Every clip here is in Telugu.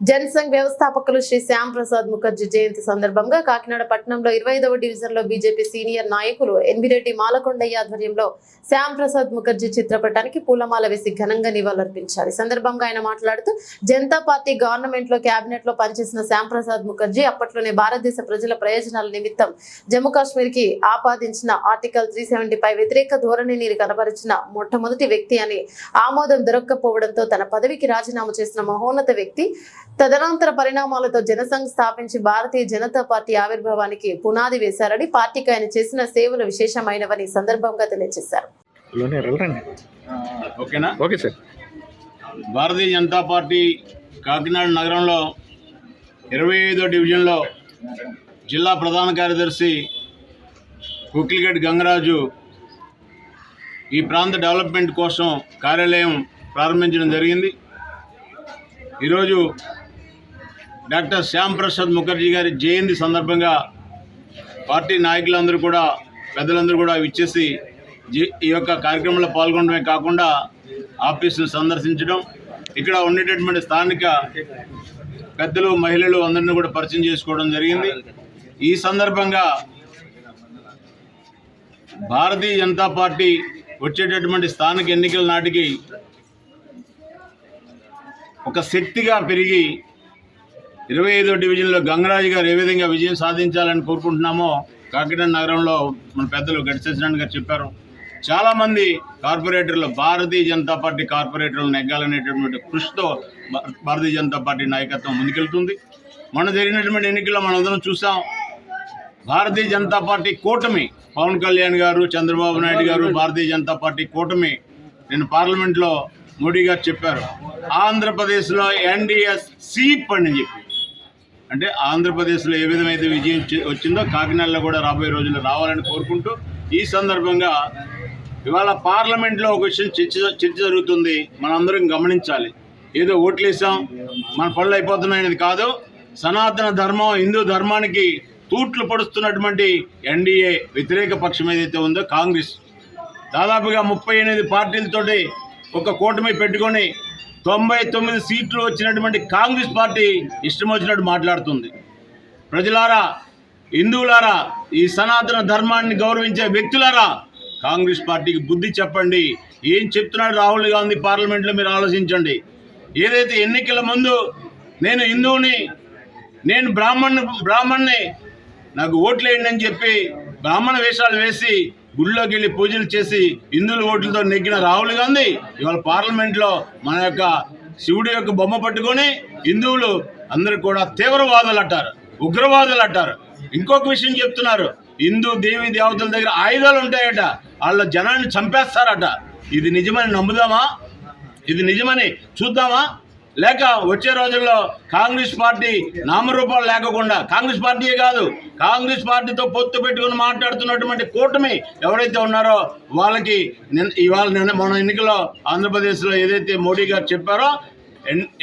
జనసంఘ్ వ్యవస్థాపకులు శ్రీ శ్యామ్ ప్రసాద్ ముఖర్జీ జయంతి సందర్భంగా కాకినాడ పట్టణంలో ఇరవై ఐదవ డివిజన్లో బీజేపీ సీనియర్ నాయకులు ఎన్విరెడ్డి మాలకొండయ్య ఆధ్వర్యంలో శ్యామ్ ప్రసాద్ ముఖర్జీ చిత్రపటానికి పూలమాల వేసి ఘనంగా నివాళులర్పించారు. ఈ సందర్భంగా ఆయన మాట్లాడుతూ జనతా పార్టీ గవర్నమెంట్లో కేబినెట్లో పనిచేసిన శ్యామ్ ప్రసాద్ ముఖర్జీ అప్పట్లోనే భారతదేశ ప్రజల ప్రయోజనాల నిమిత్తం జమ్మూ కాశ్మీర్కి ఆపాదించిన ఆర్టికల్ త్రీ పై వ్యతిరేక ధోరణిని కనబరిచిన మొట్టమొదటి వ్యక్తి అని ఆమోదం దొరక్కపోవడంతో తన పదవికి రాజీనామా చేసిన మహోన్నత వ్యక్తి తదనంతర పరిణామాలతో జనసంఘ్ స్థాపించి భారతీయ జనతా పార్టీ ఆవిర్భావానికి పునాది వేశారని పార్టీకి ఆయన చేసిన సేవలు విశేషమైనవని సందర్భంగా తెలియజేశారు. లోనే వెళ్ళండి ఓకేనా? Okay sir. భారతీయ జనతా పార్టీ కాకినాడ నగరంలో ఇరవై ఐదో డివిజన్లో జిల్లా ప్రధాన కార్యదర్శి కుక్లిగడ్ గంగరాజు ఈ ప్రాంత డెవలప్మెంట్ కోసం కార్యాలయం ప్రారంభించడం జరిగింది. ఈరోజు డాక్టర్ శ్యామ్ ప్రసాద్ ముఖర్జీ గారి జయంతి సందర్భంగా పార్టీ నాయకులందరూ కూడా పెద్దలందరూ కూడా విచ్చేసి జీ- ఈ యొక్క కార్యక్రమంలో పాల్గొనడమే కాకుండా ఆఫీసును సందర్శించడం ఇక్కడ ఉండేటటువంటి స్థానిక పెద్దలు మహిళలు అందరినీ కూడా పరిచయం చేసుకోవడం జరిగింది. ఈ సందర్భంగా భారతీయ జనతా పార్టీ వచ్చేటటువంటి స్థానిక ఎన్నికల నాటికి ఒక శక్తిగా పెరిగి ఇరవై ఐదో డివిజన్లో గంగరాజు గారు ఏ విధంగా విజయం సాధించాలని కోరుకుంటున్నామో కాకినాడ నగరంలో మన పెద్దలు గడిచేసినట్టు గారు చెప్పారు. చాలామంది కార్పొరేటర్లు భారతీయ జనతా పార్టీ కార్పొరేటర్లు నెగ్గాలనేటటువంటి కృషితో భారతీయ జనతా పార్టీ నాయకత్వం ముందుకెళ్తుంది. మొన్న జరిగినటువంటి ఎన్నికల్లో మనందరం చూసాం భారతీయ జనతా పార్టీ కూటమి పవన్ కళ్యాణ్ గారు చంద్రబాబు నాయుడు గారు భారతీయ జనతా పార్టీ కూటమి నేను పార్లమెంట్లో మోడీ గారు చెప్పారు ఆంధ్రప్రదేశ్లో ఎన్డీఎస్ సీప్ అని చెప్పి. అంటే ఆంధ్రప్రదేశ్లో ఏ విధమైతే విజయం వచ్చిందో కాకినాడలో కూడా రాబోయే రోజుల్లో రావాలని కోరుకుంటూ ఈ సందర్భంగా ఇవాళ పార్లమెంట్లో ఒక విషయం చర్చ చర్చ జరుగుతుంది. మనందరం గమనించాలి. ఏదో ఓట్లేసాం మన పనులు అయిపోతున్నాయనేది కాదు. సనాతన ధర్మం హిందూ ధర్మానికి తూట్లు పడుస్తున్నటువంటి ఎన్డీఏ వ్యతిరేక పక్షం ఏదైతే ఉందో కాంగ్రెస్. దాదాపుగా ముప్పై ఎనిమిది పార్టీలతోటి ఒక కూటమి పెట్టుకొని తొంభై తొమ్మిది సీట్లు వచ్చినటువంటి కాంగ్రెస్ పార్టీ ఇష్టం వచ్చినట్టు మాట్లాడుతుంది. ప్రజలారా హిందువులారా ఈ సనాతన ధర్మాన్ని గౌరవించే వ్యక్తులారా కాంగ్రెస్ పార్టీకి బుద్ధి చెప్పండి. ఏం చెప్తున్నాడు రాహుల్ గాంధీ పార్లమెంట్లో మీరు ఆలోచించండి. ఏదైతే ఎన్నికల ముందు నేను హిందువుని నేను బ్రాహ్మణ్ బ్రాహ్మణ్ణి నాకు ఓట్లు వేయండి అని చెప్పి బ్రాహ్మణ వేషాలు వేసి గుళ్ళోకి వెళ్ళి పూజలు చేసి హిందువుల ఓట్లతో నెగ్గిన రాహుల్ గాంధీ ఇవాళ పార్లమెంట్లో మన యొక్క శివుడి యొక్క బొమ్మ పట్టుకొని హిందువులు అందరూ కూడా తీవ్రవాదులు అంటారు ఉగ్రవాదులు అంటారు. ఇంకొక విషయం చెప్తున్నారు హిందూ దేవి దేవతల దగ్గర ఆయుధాలు ఉంటాయట వాళ్ళ జనాన్ని చంపేస్తారట. ఇది నిజమని నమ్ముదామా? ఇది నిజమని చూద్దామా? లేక వచ్చే రోజుల్లో కాంగ్రెస్ పార్టీ నామరూపాలు లేకుండా కాంగ్రెస్ పార్టీయే కాదు కాంగ్రెస్ పార్టీతో పొత్తు పెట్టుకుని మాట్లాడుతున్నటువంటి కూటమి ఎవరైతే ఉన్నారో వాళ్ళకి ఇవాళ నిన్న మన ఎన్నికల్లో ఆంధ్రప్రదేశ్లో ఏదైతే మోడీ గారు చెప్పారో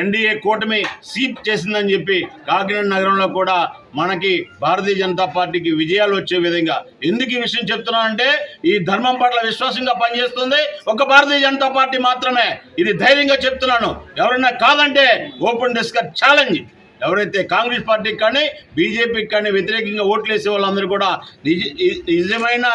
ఎన్డీఏ కూటమి సీప్ చేసిందని చెప్పి కాకినాడ నగరంలో కూడా మనకి భారతీయ జనతా పార్టీకి విజయాలు వచ్చే విధంగా. ఎందుకు ఈ విషయం చెప్తున్నానంటే ఈ ధర్మం పట్ల విశ్వాసంగా పనిచేస్తుంది ఒక భారతీయ జనతా పార్టీ మాత్రమే. ఇది ధైర్యంగా చెప్తున్నాను. ఎవరైనా కాదంటే ఓపెన్ డిస్కస్ ఛాలెంజ్. ఎవరైతే కాంగ్రెస్ పార్టీకి కానీ బీజేపీకి కానీ వ్యతిరేకంగా ఓట్లు వేసే వాళ్ళందరూ కూడా నిజ నిజమైన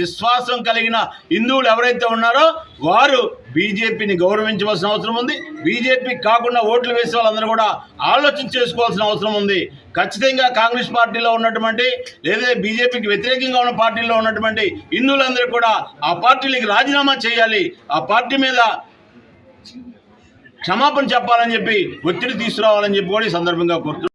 విశ్వాసం కలిగిన హిందువులు ఎవరైతే ఉన్నారో వారు బీజేపీని గౌరవించవలసిన అవసరం ఉంది. బీజేపీకి కాకుండా ఓట్లు వేసే వాళ్ళందరూ కూడా ఆలోచన చేసుకోవాల్సిన అవసరం ఉంది. ఖచ్చితంగా కాంగ్రెస్ పార్టీలో ఉన్నటువంటి లేదా బీజేపీకి వ్యతిరేకంగా ఉన్న పార్టీలో ఉన్నటువంటి హిందువులందరూ కూడా ఆ పార్టీలకి రాజీనామా చేయాలి. ఆ పార్టీ మీద క్షమాపణ చెప్పాలని చెప్పి ఒత్తిడి తీసుకురావాలని చెప్పి కూడా ఈ సందర్భంగా కోరుతున్నాను